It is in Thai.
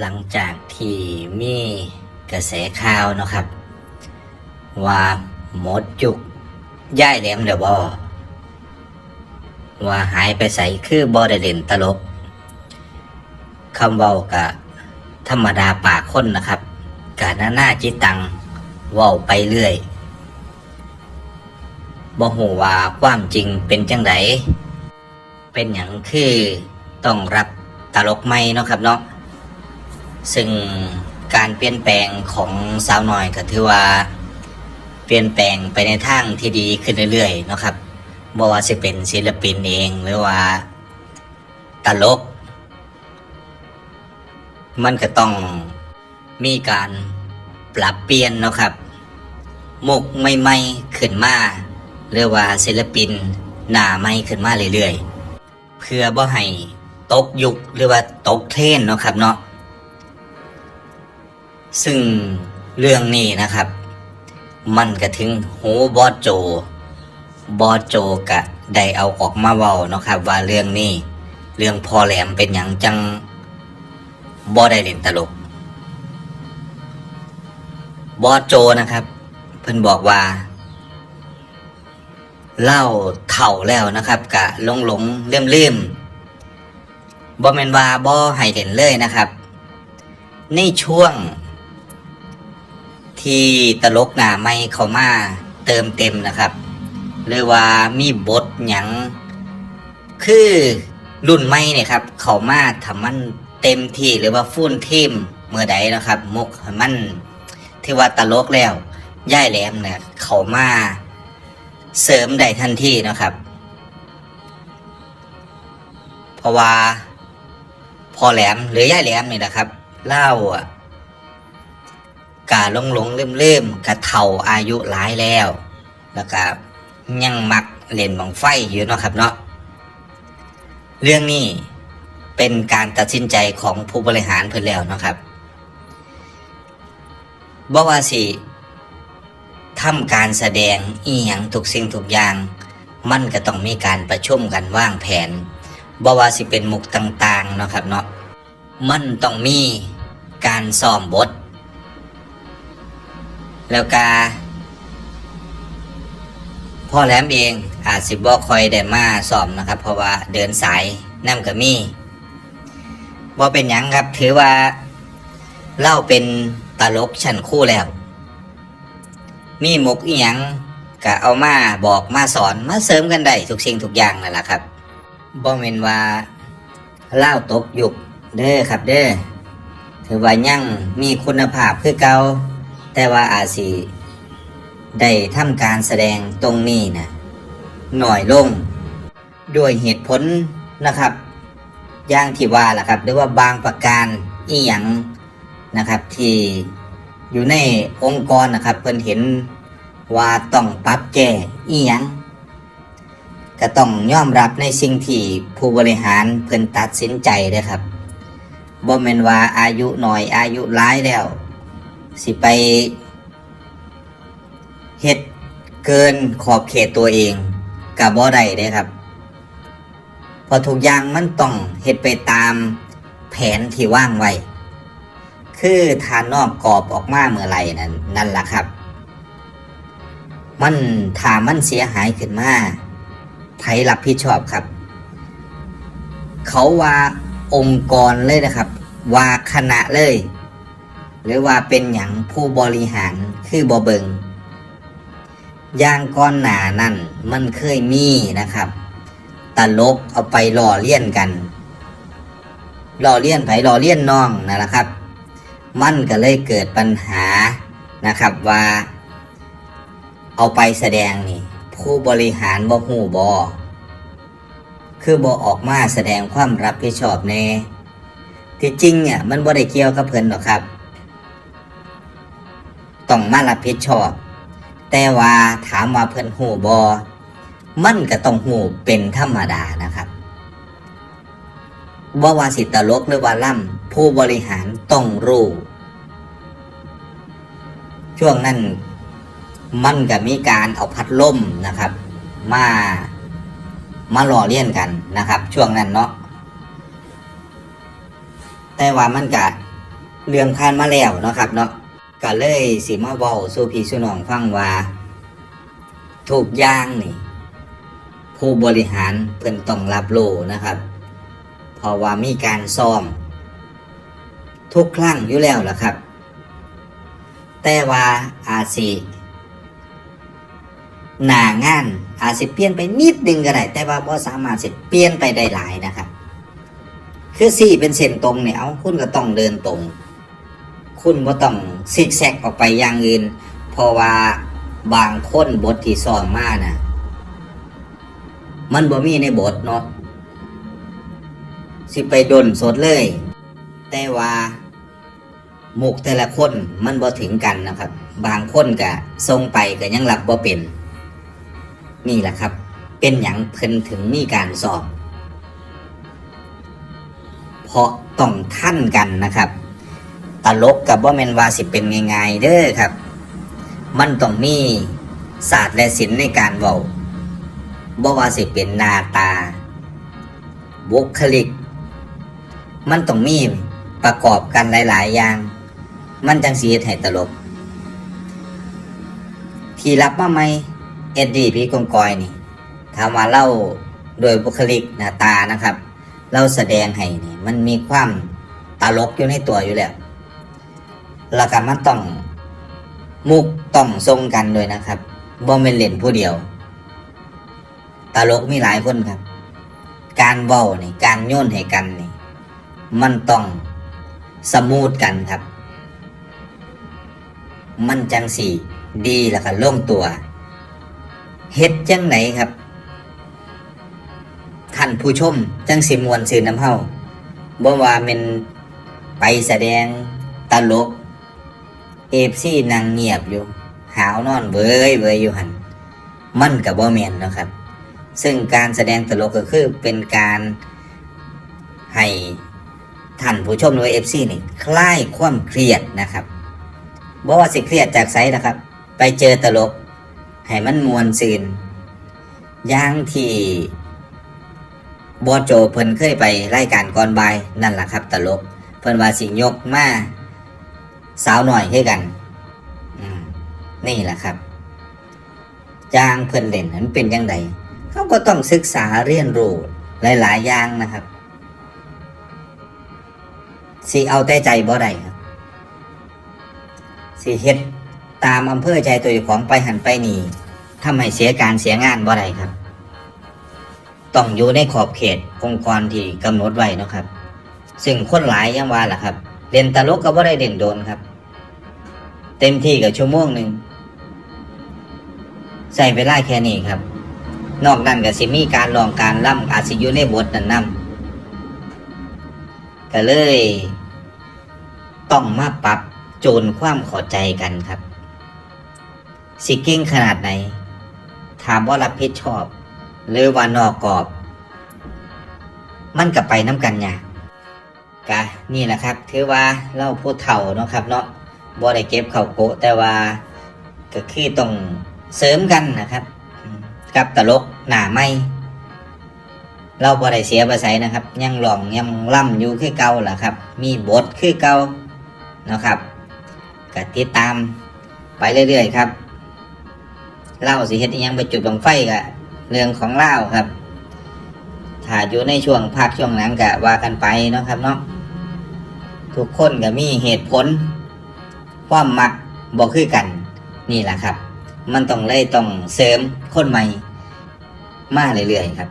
หลังจากที่มีกระแสข่าวนะครับ ว่าหมดจุกย้ายแหลมเดี๋ยวบอว่าหายไปใส่คือบอได้เล่นตลกคำเว้ากะธรรมดาปากคนนะครับกะนาหน้าจิตตังว้าไปเรื่อยบ่หูว่าความจริงเป็นจังไดเป็นอย่างคือต้องรับตลกไม่เนาะครับเนาะ ซึ่งการเปลี่ยนแปลงของสาวน้อยก็ถือว่า เปลี่ยนแปลงไปในทางที่ดีขึ้นเรื่อยๆนะครับบ่ว่าจะเป็นศิลปินเองหรือว่าตลก มันก็ต้องมีการปรับเปลี่ยนนะครับมุกใหม่ๆขึ้นมาหรือว่าศิลปินหน้าใหม่ขึ้นมาเรื่อยๆ เพื่อบ่ให้ตกยุคหรือว่าตกเทรนเนาะครับเนาะ ซึ่งเรื่องนี้นะครับ มันก็ถึงหูบอโจ บอโจกะได้เอาออกมาเว้าเนาะครับ ว่าเรื่องนี้ เรื่องพอแหลมเป็นอย่างจังบอได้เล่นตลก บอโจนะครับ เพิ่นบอกว่า เล่าเถ่าแล้วนะครับ กะหลงหลงเลื่อมลืมบอแมนวาบอให้เล่นเลยนะครับ ในช่วง ที่ตลกหนาไม่เข้ามาเติมเต็มนะครับหรือว่ามีบทหยังคือรุ่นใหม่เนี่ยครับ เขามาทำมันเต็มที่หรือว่าฟุ้นทิมเมื่อใดนะครับ มุกมันที่ว่าตลกแล้วย่ายแหลมเนี่ยเขามาเสริมได้ทันทีนะครับ เพราะว่าพอแหลมหรือย่ายแหลมนี่นะครับเล่าอะ กาลงหลงเริ่มเริ่มกะเท่าอายุหลายแล้ว แล้วก็ยังมักเล่นบังไฟอยู่เนาะครับเนาะเรื่องนี้เป็นการตัดสินใจของผู้บริหารเพิ่นแล้วนะครับบ่ว่าสิทำการแสดงอีหยังทุกสิ่งทุกอย่าง มันก็ต้องมีการประชุมกันวางแผนบ่ว่าสิเป็นมุกต่างๆเนาะครับเนาะมันต้องมีการซ้อมบท แล้วกาพ่อแหลมเองอาจสิบบ่คอยได้มาสอบนะครับ เพราะว่าเดินสายน้ำก็มีบ่เป็นหยังครับ ถือว่าเล่าเป็นตลกชั้นคู่แล้ว มีมุกอีหยังก็เอามาบอกมาสอนมาเสริมกันได้ทุกสิ่งทุกอย่างนั่นแหละครับบ่เม็นว่าเล่าตกยุคเด้อครับเด้อถือว่ายังมีคุณภาพคือเก่า แต่ว่าอาจสิได้ทำการแสดงตรงนี้นะหน่อยลง ด้วยเหตุผลนะครับ อย่างที่ว่าล่ะครับหรือว่าบางประการอีหยังนะครับ ที่อยู่ในองค์กรนะครับเพิ่นเห็นว่าต้องปรับแก้อีหยังก็ต้องยอมรับในสิ่งที่ผู้บริหารเพิ่นตัดสินใจเลยครับบ่แม่นว่าอายุหน่อยอายุร้ายแล้ว สิไปเฮ็ดเกินขอบเขตตัวเองกับบ่ได้เด้ครับ พอทุกอย่างมันต้องเฮ็ดไปตามแผนที่ว่างไว้ คือทานนอกกรอบออกมาเมื่อไหร่นั่นนั่นล่ะครับ มันถ้ามันเสียหายขึ้นมาไผรับผิดชอบครับ เขาว่าองค์กรเลยนะครับ ว่าคณะเลย หรือว่าเป็นอย่างผู้บริหารคือบอเบิงอย่างก้อนหนานั่นมันเคยมีนะครับตลกเอาไปหล่อเลี่ยนกันหล่อเลี่ยนไผหล่อเลี่ยนน้องนั่นแหละครับ มันก็เลยเกิดปัญหานะครับว่า เอาไปแสดงนี่ ผู้บริหารบ่หูบอคือบ่ออกมาแสดงความรับผิดชอบในที่จริงเนี่ยมันบ่ได้เกี่ยวกับเพิ่นหรอกครับ ต้องมารับผิดชอบ แต่ว่าถามว่าเพิ่นหูบอมันก็ต้องหูเป็นธรรมดานะครับบ่ว่าสิตลกหรือว่าล่ำผู้บริหารต้องรู้ช่วงนั้นมันก็มีการเอาพัดลมนะครับ มามาหล่อเลี่ยนกันนะครับ ช่วงนั้นเนาะแต่ว่ามันก็เรื่องผ่านมาแล้วนะครับ เนาะ ก็เลยสิมาเว้าสู่พี่สู่น้องฟังว่าทุกอย่างนี่ ผู้บริหารเพิ่นต้องรับรู้นะครับ เพราะว่ามีการซ้อม ทุกครั้งอยู่แล้วล่ะครับ แต่ว่าอาจสิหนางานอาจสิเปลี่ยนไปนิดนึงก็ได้แต่ว่าบ่สามารถสิเปลี่ยนไปได้หลายนะครับ คือสี่เป็นเส้นตรงเนี่ยเอาคุณก็ต้องเดินตรง คุณบ่ต้องซิกแซกออกไปอย่างอื่น เพราะว่าบางคนบทที่ซ้อมมานะมันบ่มีในบทเนาะสิไปดนสดเลย แต่ว่าหมุกแต่ละคนมันบ่ถึงกันนะครับ บางคนก็ทรงไปก็ยังรับบ่เป็น นี่แหละครับ เป็นอย่างเพิ่นถึงมีการสอบ เพราะต้องท่านกันนะครับ ตลกกับว่าแมนว่าสิเป็นง่ายๆเด้อครับ มันต้องมีศาสตร์และศิลป์ในการเว้าบ่ว่าสิเป็นหน้าตา บุคลิก มันต้องมีประกอบกันหลาย ๆ อย่าง มันจังสีเฮ็ดให้ตลก ที่รับมาไหมเอ็ดดี้พี่กงกอยนี่ถามว่าเล่าโดยบุคลิกหน้าตานะครับ เราแสดงให้นี่มันมีความตลกอยู่ในตัวอยู่แล้ว แล้วก็มันต้องมุกต้องทรงกันด้วยนะครับบ่เป็นเล่นผู้เดียว ตลกมีหลายคนครับ การเว้านี่การโยนให้กันนี่ มันต้องสมูทกันครับ มันจังสีดีแล้วก็ลงตัวเฮ็ดจังไหนครับท่านผู้ชมจังสิมวนซื่อน้ำเฮาบ่ว่าเป็นไปแสดงตลก เอฟซีนางเงียบอยู่ หาวนอนเว้ยเว้ยอยู่หันมันกับบ่แมนนะครับ ซึ่งการแสดงตลกก็คือเป็นการให้ท่านผู้ชมหรือเอฟซีนี่คลายความเครียดนะครับบ่ว่าสิเครียดจากไสนะครับ ไปเจอตลก ให้มันมวนซืนอย่างที่บอโจเพิ่นเคยไปรายการก่อนบายนั่นแหละครับ ตลก เพิ่นว่าสิยกมา สาวหน่อยให้กันนี่แหละครับ จางเพิ่นเล่นนั้นเป็นยังไงเขาก็ต้องศึกษาเรียนรู้หลาย ๆ อย่างนะครับสิเอาแต่ใจบ่ได้ครับสิเฮ็ดตามอำเภอใจตัวเจ้าของไปหันไปนี่ทำให้เสียการเสียงานบ่ได้ครับ ต้องอยู่ในขอบเขตองค์กรที่กำหนดไว้นะครับ ซึ่งคนหลายยังว่าล่ะครับเรียนตลกก็บ่ได้เด่นโดนครับ เต็มที่กับชั่วโมงหนึ่งใส่เวลาแค่นี้ครับ นอกนั้นก็สิมีการลองการล่ำอาจสิอยู่ในบทนั้นนํก็เลย ต้องมาปรับโจนความข้าใจกันครับ สิเก่งขนาดไหน ถามว่ารับผิดชอบ หรือว่านอกกรอบ มันกับไปน้ำกันยากกะนี่แหละครับ ถือว่าเล่าผู้เฒ่าเนาะครับเนาะ บ่ได้เก็บเข่าโกะแต่ว่าก็คือต้องเสริมกันนะครับ กับตลกหน้าไม่เราบ่ได้เสียภาษานะครับ ยังหลองยังล่ำอยู่คือเก่าล่ะครับ มีบทคือเก่านะครับก็ติดตามไปเรื่อยๆครับเล่าสิเฮ็ดยังไปจุดบังไฟกะเรื่องของเล่าครับถ้าอยู่ในช่วงพักช่วงหลังกะว่ากันไปเนาะครับเนาะทุกคนก็มีเหตุผล ความมักบอกคือกัน นี่แหละครับ มันต้องเลยต้องเสริมคนใหม่ มาเรื่อยๆครับ